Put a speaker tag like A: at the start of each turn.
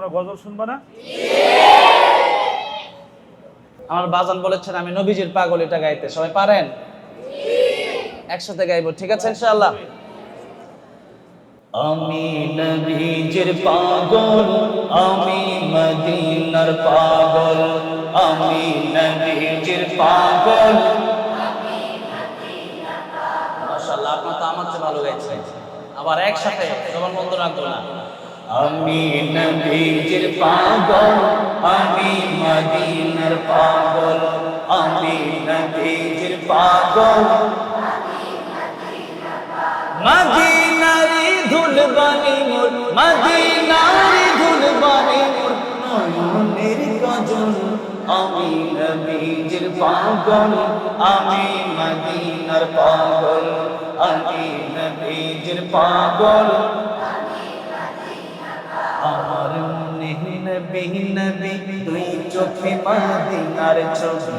A: তোমরা গজল শুনবা না?
B: আমার বাজান বলেছেন আমি নবীজির পাগল এটা গাইতে। সবাই পারেন? একসাথে গাইবো ঠিক আছে ইনশাআল্লাহ? আমি নবীজির পাগল আমি মদিনার পাগল আমি নবীজির পাগল। মাশাআল্লাহ আপনার তো আমার চেয়ে ভালো গাইছে আবার একসাথে সবার মন্দ রাখব না। আমি নবীজির পাগল, আমি মদিনার পাগল, আমি নবীজির পাগল। মদিনারি ধুল বানি মোর, মদিনারি ধুল বানি মোর, নয়নের কাজল আমি নবীজির পাগল, আমি মদিনার পাগল, আমি নবীজির পাগল। নবী দুই চোখে মদিনার ছবি